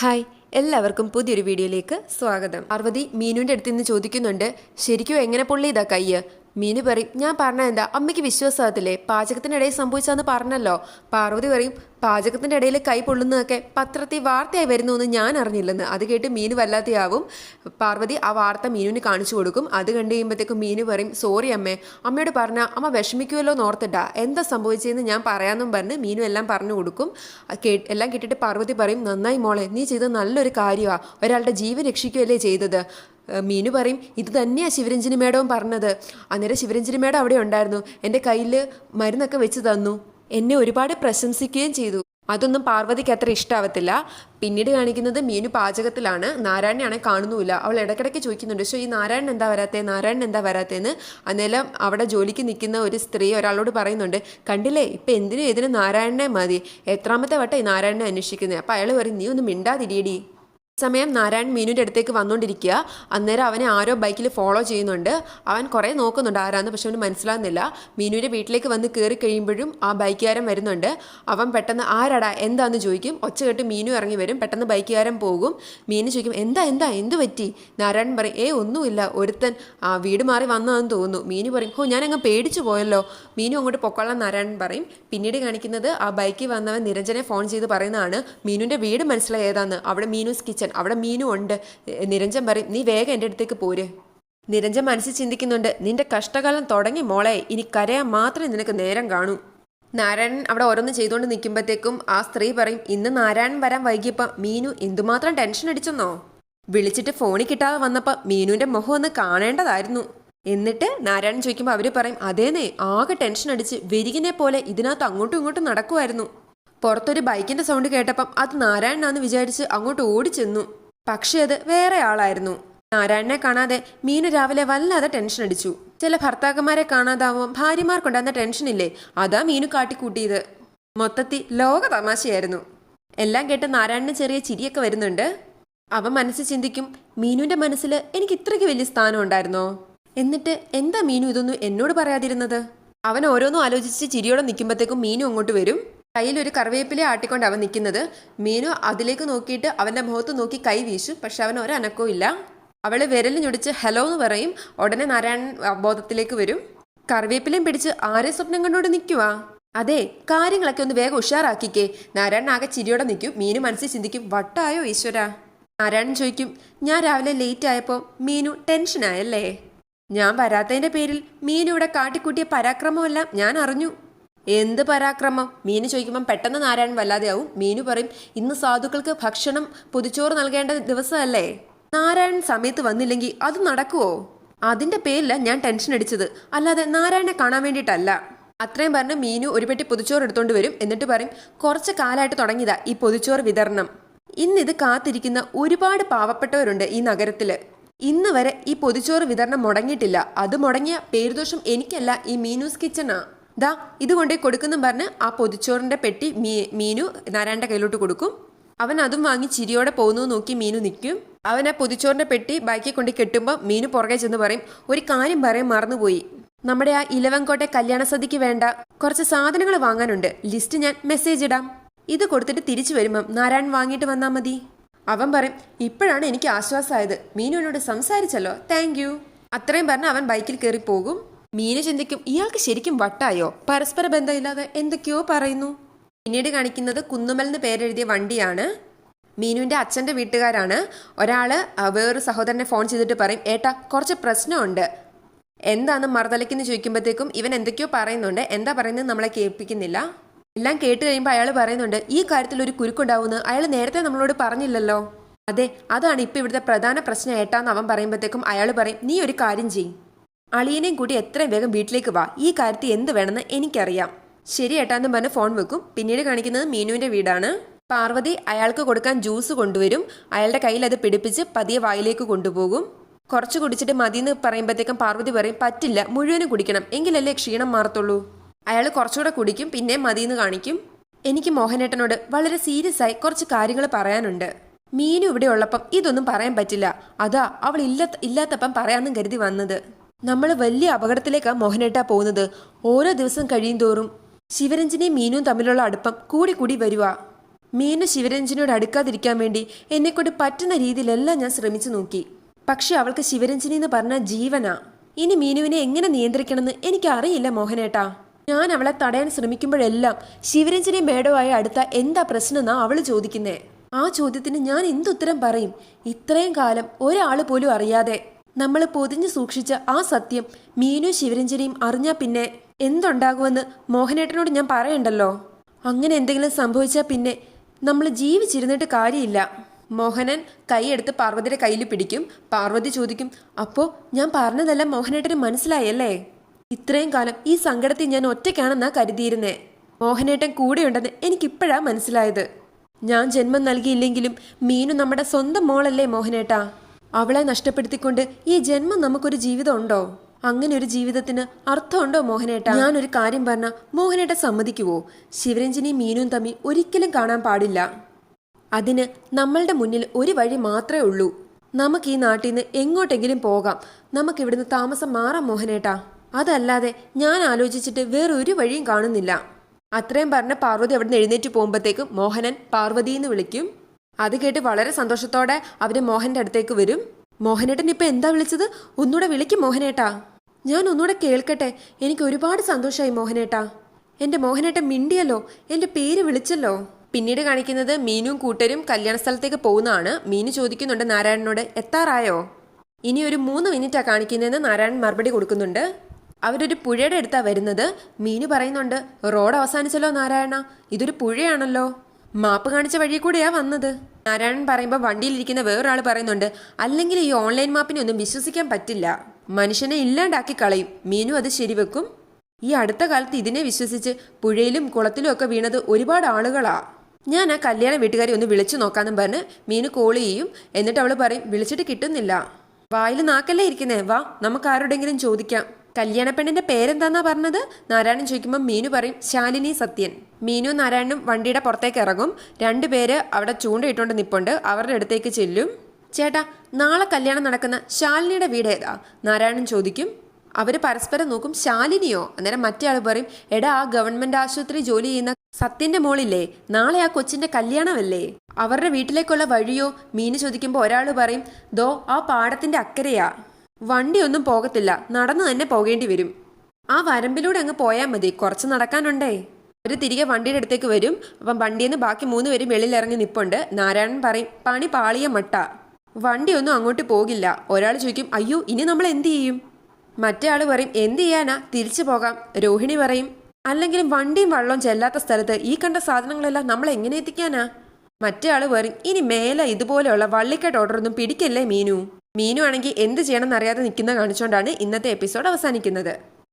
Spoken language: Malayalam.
ഹായ് എല്ലാവർക്കും പുതിയൊരു വീഡിയോയിലേക്ക് സ്വാഗതം. പാർവതി മീനുവിന്റെ അടുത്ത് നിന്ന് ചോദിക്കുന്നുണ്ട് ശരിക്കും എങ്ങനെ പൊള്ളിയതാ കയ്യ്? മീനു പറയും ഞാൻ പറഞ്ഞ എന്താ? അമ്മയ്ക്ക് വിശ്വാസത്തില്ലേ പാചകത്തിനിടയിൽ സംഭവിച്ചാന്ന് പറഞ്ഞല്ലോ. പാർവതി പറയും പാചകത്തിന്റെ ഇടയിൽ കൈ പൊള്ളുന്നതൊക്കെ പത്രത്തിൽ വാർത്തയായി വരുന്നു എന്ന് ഞാൻ അറിഞ്ഞില്ലെന്ന്. അത് കേട്ട് മീനു വല്ലാതെയാവും പാർവതി ആ വാർത്ത മീനുവിന് കാണിച്ചു കൊടുക്കും. അത് കണ്ടു കഴിയുമ്പോഴത്തേക്കും മീനു പറയും സോറി അമ്മേ അമ്മയോട് പറഞ്ഞ അമ്മ വിഷമിക്കുമല്ലോ എന്നോർത്തിട്ടാ എന്താ സംഭവിച്ചതെന്ന് ഞാൻ പറയാമെന്നും പറഞ്ഞ് മീനു എല്ലാം പറഞ്ഞു കൊടുക്കും. എല്ലാം കേട്ടിട്ട് പാർവതി പറയും നന്നായി മോളെ നീ ചെയ്ത നല്ലൊരു കാര്യമാണ് ഒരാളുടെ ജീവൻ രക്ഷിക്കുകയല്ലേ ചെയ്തത്? മീനു പറയും ഇത് തന്നെയാണ് ശിവരഞ്ജിനി മേഡവും പറഞ്ഞത്. അന്നേരം ശിവരഞ്ജിനി മേഡം അവിടെ ഉണ്ടായിരുന്നു. എന്റെ കയ്യിൽ മരുന്നൊക്കെ വെച്ച് തന്നു. എന്നെ ഒരുപാട് പ്രശംസിക്കുകയും ചെയ്തു. അതൊന്നും പാർവതിക്ക് അത്ര ഇഷ്ടാവത്തില്ല. പിന്നീട് കാണിക്കുന്നത് മീനു പാചകത്തിലാണ്. നാരായണനെ കാണുന്നുമില്ല. അവൾ ഇടയ്ക്കിടയ്ക്ക് ചോദിക്കുന്നുണ്ട് പക്ഷേ ഈ നാരായണൻ എന്താ വരാത്തേ? നാരായണൻ എന്താ വരാത്തേന്ന്? അന്നേരം അവിടെ ജോലിക്ക് നിൽക്കുന്ന ഒരു സ്ത്രീ ഒരാളോട് പറയുന്നുണ്ട് കണ്ടില്ലേ ഇപ്പം എന്തിനും ഇതിന് നാരായണനെ മതി. എത്രാമത്തെ വട്ടം ഈ നാരായണനെ അന്വേഷിക്കുന്നത് അപ്പോൾ അയാൾ പറയും നീ ഒന്ന് മിണ്ടാതിരിയടി. സമയം നാരായൺ മീനുവിന്റെ അടുത്തേക്ക് വന്നുകൊണ്ടിരിക്കുക. അന്നേരം അവനെ ആരോ ബൈക്കിൽ ഫോളോ ചെയ്യുന്നുണ്ട്. അവൻ കുറേ നോക്കുന്നുണ്ട് ആരാന്ന് പക്ഷെ അവന് മനസ്സിലാകുന്നില്ല. മീനുവിന്റെ വീട്ടിലേക്ക് വന്ന് കയറി കഴിയുമ്പോഴും ആ ബൈക്കുകാരൻ വരുന്നുണ്ട്. അവൻ പെട്ടെന്ന് ആരാടാ? എന്താന്ന്? ചോദിക്കും. ഒച്ച കേട്ട് മീനു ഇറങ്ങി വരും. പെട്ടെന്ന് ബൈക്കുകാരൻ പോകും. മീനു ചോദിക്കും എന്താ എന്താ? എന്ത് പറ്റി? നാരായൺ പറയും ഏ ഒന്നുമില്ല. ഒരുത്തൻ ആ വീട് മാറി വന്നതെന്ന് തോന്നുന്നു. മീനു പറയും ഓ ഞാനങ്ങ് പേടിച്ചു പോയല്ലോ. മീനു അങ്ങോട്ട് പൊക്കോളാൻ നാരായൺ പറയും. പിന്നീട് കാണിക്കുന്നത് ആ ബൈക്കിൽ വന്നവൻ നിരഞ്ജനെ ഫോൺ ചെയ്ത് പറയുന്നതാണ്. മീനുവിന്റെ വീട് മനസ്സിലായി ഏതാന്ന്. അവിടെ മീനൂസ് കിച്ചൺ അവിടെ മീനും ഉണ്ട്. നിരഞ്ജൻ പറയും നീ വേഗം എന്റെ അടുത്തേക്ക് പോര്. നിരഞ്ജൻ മനസ്സിൽ ചിന്തിക്കുന്നുണ്ട് നിന്റെ കഷ്ടകാലം തുടങ്ങി മോളെ ഇനി കരയാൻ മാത്രമേ നിനക്ക് നേരം കാണൂ. നാരായണൻ അവിടെ ഓരോന്ന് ചെയ്തുകൊണ്ട് നിൽക്കുമ്പോഴത്തേക്കും ആ സ്ത്രീ പറയും ഇന്ന് നാരായണൻ വരാൻ വൈകിയപ്പോൾ മീനു എന്തുമാത്രം ടെൻഷൻ അടിച്ചെന്നോ? വിളിച്ചിട്ട് ഫോണിൽ കിട്ടാതെ വന്നപ്പോൾ മീനുവിന്റെ മുഖം ഒന്ന് കാണേണ്ടതായിരുന്നു. എന്നിട്ട് നാരായണൻ ചോദിക്കുമ്പോൾ അവർ പറയും അതേനേ ആകെ ടെൻഷൻ അടിച്ച് വിരികിനെ പോലെ ഇതിനകത്ത് അങ്ങോട്ടും ഇങ്ങോട്ടും നടക്കുമായിരുന്നു പുറത്തൊരു ബൈക്കിന്റെ സൗണ്ട് കേട്ടപ്പം അത് നാരായണനാന്ന് വിചാരിച്ച് അങ്ങോട്ട് ഓടിച്ചെന്നു. പക്ഷേ അത് വേറെ ആളായിരുന്നു. നാരായണനെ കാണാതെ മീനു രാവിലെ വല്ലാതെ ടെൻഷൻ അടിച്ചു. ചില ഭർത്താക്കന്മാരെ കാണാതാവുമ്പോൾ ടെൻഷൻ ടെൻഷനില്ലേ അതാ മീനു കാട്ടിക്കൂട്ടിയത്. മൊത്തത്തിൽ ലോക തമാശയായിരുന്നു. എല്ലാം കേട്ട് നാരായണന് ചെറിയ ചിരിയൊക്കെ വരുന്നുണ്ട്. അവൻ മനസ്സ് ചിന്തിക്കും മീനുവിന്റെ മനസ്സിൽ എനിക്ക് ഇത്രയ്ക്ക് വലിയ സ്ഥാനം ഉണ്ടായിരുന്നോ? എന്നിട്ട് എന്താ മീനു ഇതൊന്നും എന്നോട് പറയാതിരുന്നത്? അവൻ ഓരോന്നും ആലോചിച്ച് ചിരിയോടെ നിൽക്കുമ്പോഴത്തേക്കും മീനു അങ്ങോട്ട് വരും. കയ്യിൽ ഒരു കറിവേപ്പില ആട്ടിക്കൊണ്ട് അവൻ നിൽക്കുന്നത്. മീനു അതിലേക്ക് നോക്കിയിട്ട് അവന്റെ മുഖത്ത് നോക്കി കൈ വീശു. പക്ഷെ അവൻ ഒരനക്കവും ഇല്ല. അവൾ വിരൽ ഞൊടിച്ച് ഹലോ എന്ന് പറയും. ഉടനെ നാരായണൻ ബോധത്തിലേക്ക് വരും. കറിവേപ്പിലയും പിടിച്ച് ആരെ സ്വപ്നം കണ്ടോട് നിൽക്കുവാ? അതെ കാര്യങ്ങളൊക്കെ ഒന്ന് വേഗം ഉഷാറാക്കിക്കേ. നാരായണൻ ആകെ ചിരിയോടെ നിൽക്കും. മീനു മനസ്സിൽ ചിന്തിക്കും വട്ടായോ ഈശ്വര? നാരായണൻ ചോദിക്കും ഞാൻ രാവിലെ ലേറ്റ് ആയപ്പോൾ മീനു ടെൻഷനായല്ലേ ഞാൻ വരാത്തതിന്റെ പേരിൽ മീനു ഇവിടെ കാട്ടിക്കൂട്ടിയ പരാക്രമമെല്ലാം ഞാൻ അറിഞ്ഞു. എന്ത് പരാക്രമം? മീനു ചോദിക്കുമ്പം പെട്ടെന്ന് നാരായണൻ വല്ലാതെയാവും. മീനു പറയും ഇന്ന് സാധുക്കൾക്ക് ഭക്ഷണം പൊതിച്ചോറ് നൽകേണ്ട ദിവസമല്ലേ? നാരായണൻ സമയത്ത് വന്നില്ലെങ്കിൽ അത് നടക്കുവോ? അതിന്റെ പേരില ഞാൻ ടെൻഷൻ അടിച്ചത്. അല്ലാതെ നാരായണനെ കാണാൻ വേണ്ടിയിട്ടല്ല. അത്രയും പറഞ്ഞ് മീനു ഒരു പെട്ടി പൊതിച്ചോറ് എടുത്തോണ്ട് വരും. എന്നിട്ട് പറയും കുറച്ച് കാലമായിട്ട് തുടങ്ങിയതാ ഈ പൊതിച്ചോറ് വിതരണം. ഇന്നിത് കാത്തിരിക്കുന്ന ഒരുപാട് പാവപ്പെട്ടവരുണ്ട് ഈ നഗരത്തിൽ. ഇന്ന് വരെ ഈ പൊതിച്ചോറ് വിതരണം മുടങ്ങിയിട്ടില്ല. അത് മുടങ്ങിയ പേരുദോഷം എനിക്കല്ല ഈ മീനൂസ് കിച്ചണാ ദാ ഇത് കൊണ്ടേ കൊടുക്കുന്നും പറഞ്ഞ് ആ പൊതിച്ചോറിന്റെ പെട്ടി മീ മീനു നാരായണന്റെ കയ്യിലോട്ട് കൊടുക്കും. അവൻ അതും വാങ്ങി ചിരിയോടെ പോകുന്നു നോക്കി മീനു നിൽക്കും. അവൻ ആ പൊതിച്ചോറിന്റെ പെട്ടി ബാക്കി കൊണ്ട് കെട്ടുമ്പോൾ മീനു പുറകെ ചെന്ന് പറയും ഒരു കാര്യം പറയാൻ മറന്നുപോയി. നമ്മുടെ ആ ഇലവൻകോട്ടെ കല്യാണ സദ്യക്ക് വേണ്ട. കുറച്ച് സാധനങ്ങൾ വാങ്ങാനുണ്ട്. ലിസ്റ്റ് ഞാൻ മെസ്സേജ് ഇടാം. ഇത് കൊടുത്തിട്ട് തിരിച്ചു വരുമ്പം നാരായൺ വാങ്ങിയിട്ട് വന്നാൽ മതി. അവൻ പറയും ഇപ്പോഴാണ് എനിക്ക് ആശ്വാസമായത്. മീനുവിനോട് സംസാരിച്ചല്ലോ. Thank you. അത്രയും പറഞ്ഞ് അവൻ ബൈക്കിൽ കയറി പോകും. മീനു ചിന്തിക്കും ഇയാൾക്ക് ശരിക്കും വട്ടായോ? പരസ്പര ബന്ധമില്ലാതെ എന്തൊക്കെയോ പറയുന്നു. പിന്നീട് കാണിക്കുന്നത് കുന്നുമൽ എന്ന് പേരെഴുതിയ വണ്ടിയാണ്. മീനുവിന്റെ അച്ഛന്റെ വീട്ടുകാരാണ്. ഒരാൾ ആ, വേറൊരു സഹോദരനെ ഫോൺ ചെയ്തിട്ട് പറയും ഏട്ടാ കുറച്ച് പ്രശ്നമുണ്ട്. എന്താണ് മറുതലയ്ക്കെന്ന് ചോദിക്കുമ്പോഴത്തേക്കും ഇവൻ എന്തൊക്കെയോ പറയുന്നുണ്ട്. എന്താ പറയുന്നത് നമ്മളെ കേൾപ്പിക്കുന്നില്ല. എല്ലാം കേട്ട് കഴിയുമ്പോൾ അയാൾ പറയുന്നുണ്ട് ഈ കാര്യത്തിൽ ഒരു കുരുക്കുണ്ടാവുമെന്ന് അയാൾ നേരത്തെ നമ്മളോട് പറഞ്ഞില്ലല്ലോ. അതെ അതാണ് ഇപ്പോൾ ഇവിടുത്തെ പ്രധാന പ്രശ്നം ഏട്ടാന്ന് അവൻ പറയുമ്പോഴത്തേക്കും അയാൾ പറയും നീ ഒരു കാര്യം ചെയ്യും. അളിയനെയും കൂടി എത്രയും വേഗം വീട്ടിലേക്ക് വാ. ഈ കാര്യത്തിൽ എന്ത് വേണമെന്ന് എനിക്കറിയാം. ശരി ഏട്ടാന്ന് പറഞ്ഞ് ഫോൺ വെക്കും. പിന്നീട് കാണിക്കുന്നത് മീനുവിന്റെ വീടാണ്. പാർവതി അയാൾക്ക് കൊടുക്കാൻ ജ്യൂസ് കൊണ്ടുവരും. അയാളുടെ കയ്യിൽ അത് പിടിപ്പിച്ച് പതിയെ വായിലേക്ക് കൊണ്ടുപോകും. കുറച്ച് കുടിച്ചിട്ട് മതിയെന്ന് പറയുമ്പോഴത്തേക്കും പാർവതി പറയും പറ്റില്ല മുഴുവനും കുടിക്കണം. എങ്കിലല്ലേ ക്ഷീണം മാറത്തുള്ളൂ. അയാൾ കുറച്ചുകൂടെ കുടിക്കും പിന്നെ മതിയെന്ന് കാണിക്കും. എനിക്ക് മോഹനേട്ടനോട് വളരെ സീരിയസ് ആയി കുറച്ച് കാര്യങ്ങൾ പറയാനുണ്ട്. മീനു ഇവിടെ ഉള്ളപ്പം ഇതൊന്നും പറയാൻ പറ്റില്ല. അതാ അവൾ ഇല്ല ഇല്ലാത്തപ്പം പറയാമെന്നും കരുതി വന്നത്. നമ്മൾ വലിയ അപകടത്തിലേക്കാ മോഹനേട്ട പോകുന്നത്. ഓരോ ദിവസം കഴിയും തോറും ശിവരഞ്ജനെയും മീനും തമ്മിലുള്ള അടുപ്പം കൂടി കൂടി വരുക മീനു ശിവരഞ്ജനോട് അടുക്കാതിരിക്കാൻ വേണ്ടി എന്നെക്കൊണ്ട് പറ്റുന്ന രീതിയിലെല്ലാം ഞാൻ ശ്രമിച്ചു നോക്കി. പക്ഷെ അവൾക്ക് ശിവരഞ്ജനി എന്ന് പറഞ്ഞ ജീവനാ. ഇനി മീനുവിനെ എങ്ങനെ നിയന്ത്രിക്കണമെന്ന് എനിക്കറിയില്ല മോഹനേട്ടാ. ഞാൻ അവളെ തടയാൻ ശ്രമിക്കുമ്പോഴെല്ലാം ശിവരഞ്ജനി മേഡവുമായി അടുത്ത എന്താ പ്രശ്നം എന്നാ അവൾ ചോദിക്കുന്നേ. ആ ചോദ്യത്തിന് ഞാൻ എന്തുത്തരം പറയും? ഇത്രയും കാലം ഒരാൾ പോലും അറിയാതെ. നമ്മൾ പൊതിഞ്ഞു സൂക്ഷിച്ച ആ സത്യം മീനു ശിവരഞ്ജനിയും അറിഞ്ഞാ പിന്നെ എന്തുണ്ടാകുമെന്ന് മോഹനേട്ടനോട് ഞാൻ പറയണ്ടല്ലോ? അങ്ങനെ എന്തെങ്കിലും സംഭവിച്ചാൽ പിന്നെ നമ്മൾ ജീവിച്ചിരുന്നിട്ട് കാര്യമില്ല. മോഹനൻ കൈയെടുത്ത് പാർവതിയുടെ കയ്യിൽ പിടിക്കും പാർവതി ചോദിക്കും അപ്പോൾ ഞാൻ പറഞ്ഞതെല്ലാം മോഹനേട്ടന് മനസ്സിലായല്ലേ? ഇത്രയും കാലം ഈ സങ്കടത്തിൽ ഞാൻ ഒറ്റയ്ക്കാണെന്നാ കരുതിയിരുന്നേ? മോഹനേട്ടൻ കൂടെയുണ്ടെന്ന് എനിക്കിപ്പോഴാ മനസ്സിലായത്. ഞാൻ ജന്മം നൽകിയില്ലെങ്കിലും മീനു നമ്മുടെ സ്വന്തം മോളല്ലേ മോഹനേട്ടാ? അവളെ നഷ്ടപ്പെടുത്തിക്കൊണ്ട് ഈ ജന്മം നമുക്കൊരു ജീവിതം ഉണ്ടോ അങ്ങനെ ഒരു ജീവിതത്തിന് അർത്ഥമുണ്ടോ മോഹനേട്ട? ഞാനൊരു കാര്യം പറഞ്ഞ മോഹനേട്ട സമ്മതിക്കുവോ? ശിവരഞ്ജിനി മീനും തമ്മി ഒരിക്കലും കാണാൻ പാടില്ല. അതിന് നമ്മളുടെ മുന്നിൽ ഒരു വഴി മാത്രമേ ഉള്ളൂ. നമുക്ക് ഈ നാട്ടിൽ നിന്ന് എങ്ങോട്ടെങ്കിലും പോകാം. നമുക്ക് ഇവിടുന്ന് താമസം മാറാം മോഹനേട്ടാ. അതല്ലാതെ ഞാൻ ആലോചിച്ചിട്ട് വേറൊരു വഴിയും കാണുന്നില്ല. അത്രയും പറഞ്ഞ പാർവതി അവിടുന്ന് എഴുന്നേറ്റ് പോകുമ്പോഴത്തേക്കും മോഹനൻ പാർവതി എന്ന് വിളിക്കും. അത് കേട്ട് വളരെ സന്തോഷത്തോടെ അവർ മോഹന്റെ അടുത്തേക്ക് വരും. മോഹനേട്ടൻ ഇപ്പൊ എന്താ വിളിച്ചത്? ഒന്നുകൂടെ വിളിക്കും മോഹനേട്ടാ. ഞാൻ ഒന്നുകൂടെ കേൾക്കട്ടെ. എനിക്ക് ഒരുപാട് സന്തോഷമായി മോഹനേട്ടാ. എന്റെ മോഹനേട്ടൻ മിണ്ടിയല്ലോ. എന്റെ പേര് വിളിച്ചല്ലോ. പിന്നീട് കാണിക്കുന്നത് മീനും കൂട്ടരും കല്യാണ സ്ഥലത്തേക്ക് പോകുന്നതാണ്. മീനു ചോദിക്കുന്നുണ്ട് നാരായണനോട് എത്താറായോ? ഇനി ഒരു മൂന്ന് മിനിറ്റാ കാണിക്കുന്നതെന്ന് നാരായണൻ മറുപടി കൊടുക്കുന്നുണ്ട്. അവരൊരു പുഴയുടെ അടുത്താ വരുന്നത്. മീനു പറയുന്നുണ്ട് റോഡ് അവസാനിച്ചല്ലോ നാരായണ. ഇതൊരു പുഴയാണല്ലോ. മാപ്പ് കാണിച്ച വഴി കൂടെയാ വന്നത്. നാരായണൻ പറയുമ്പോൾ വണ്ടിയിലിരിക്കുന്ന വേറൊരാൾ പറയുന്നുണ്ട് അല്ലെങ്കിൽ ഈ ഓൺലൈൻ മാപ്പിനെ ഒന്നും വിശ്വസിക്കാൻ പറ്റില്ല. മനുഷ്യനെ ഇല്ലാണ്ടാക്കി കളയും. മീനു അത് ശരിവെക്കും. ഈ അടുത്ത കാലത്ത് ഇതിനെ വിശ്വസിച്ച് പുഴയിലും കുളത്തിലും ഒക്കെ വീണത് ഒരുപാട് ആളുകളാ. ഞാൻ ആ കല്യാണ വീട്ടുകാരി ഒന്ന് വിളിച്ചു നോക്കാന്നും പറഞ്ഞ് മീനു കോൾ ചെയ്യും. എന്നിട്ട് അവൾ പറയും വിളിച്ചിട്ട് കിട്ടുന്നില്ല. വായിൽ നാക്കല്ലേ ഇരിക്കുന്നേ? വാ നമുക്ക് ആരോടെങ്കിലും ചോദിക്കാം. കല്യാണ പെണ്ണിന്റെ പേരെന്താന്നാ പറഞ്ഞത്? നാരായണൻ ചോദിക്കുമ്പോൾ മീനു പറയും ശാലിനി സത്യൻ. മീനു നാരായണനും വണ്ടിയുടെ പുറത്തേക്ക് ഇറങ്ങും. രണ്ടുപേര് അവിടെ ചൂണ്ടയിട്ടുകൊണ്ട് നിപ്പുണ്ട്. അവരുടെ അടുത്തേക്ക് ചെല്ലും. ചേട്ടാ നാളെ കല്യാണം നടക്കുന്ന ശാലിനിയുടെ വീട് ഏതാ? നാരായണൻ ചോദിക്കും. അവർ പരസ്പരം നോക്കും ശാലിനിയോ? അന്നേരം മറ്റേ ആൾ പറയും എടാ ആ ഗവൺമെന്റ് ആശുപത്രി ജോലി ചെയ്യുന്ന സത്യന്റെ മോളില്ലേ? നാളെ ആ കൊച്ചിന്റെ കല്യാണമല്ലേ? അവരുടെ വീട്ടിലേക്കുള്ള വഴിയോ? മീന് ചോദിക്കുമ്പോൾ ഒരാൾ പറയും ദോ ആ പാടത്തിന്റെ അക്കരയാ. വണ്ടിയൊന്നും പോകത്തില്ല. നടന്നു തന്നെ പോകേണ്ടി വരും. ആ വരമ്പിലൂടെ അങ്ങ് പോയാൽ മതി. കുറച്ച് നടക്കാനുണ്ടേ. അവർ തിരികെ വണ്ടിയുടെ അടുത്തേക്ക് വരും. അപ്പം വണ്ടിയിൽ നിന്ന് ബാക്കി മൂന്ന് പേരും വെളിയിൽ ഇറങ്ങി നിപ്പുണ്ട്. നാരായണൻ പറയും പണി പാളിയ മട്ട. വണ്ടിയൊന്നും അങ്ങോട്ട് പോകില്ല. ഒരാൾ ചോദിക്കും അയ്യോ ഇനി നമ്മൾ എന്ത് ചെയ്യും? മറ്റേ ആൾ പറയും എന്ത് ചെയ്യാനാ? തിരിച്ചു പോകാം. രോഹിണി പറയും അല്ലെങ്കിലും വണ്ടിയും വള്ളവും ചെല്ലാത്ത സ്ഥലത്ത് ഈ കണ്ട സാധനങ്ങളെല്ലാം നമ്മൾ എങ്ങനെ എത്തിക്കാനാ? മറ്റേ ആൾ പറയും ഇനി മേലെ ഇതുപോലെയുള്ള വള്ളിക്കെട്ട് ഓർഡറൊന്നും പിടിക്കല്ലേ മീനു? മീനു ആണെങ്കിൽ എന്ത് ചെയ്യണമെന്ന് അറിയാതെ നിൽക്കുന്ന കാണിച്ചുകൊണ്ടാണ് ഇന്നത്തെ എപ്പിസോഡ് അവസാനിക്കുന്നത്.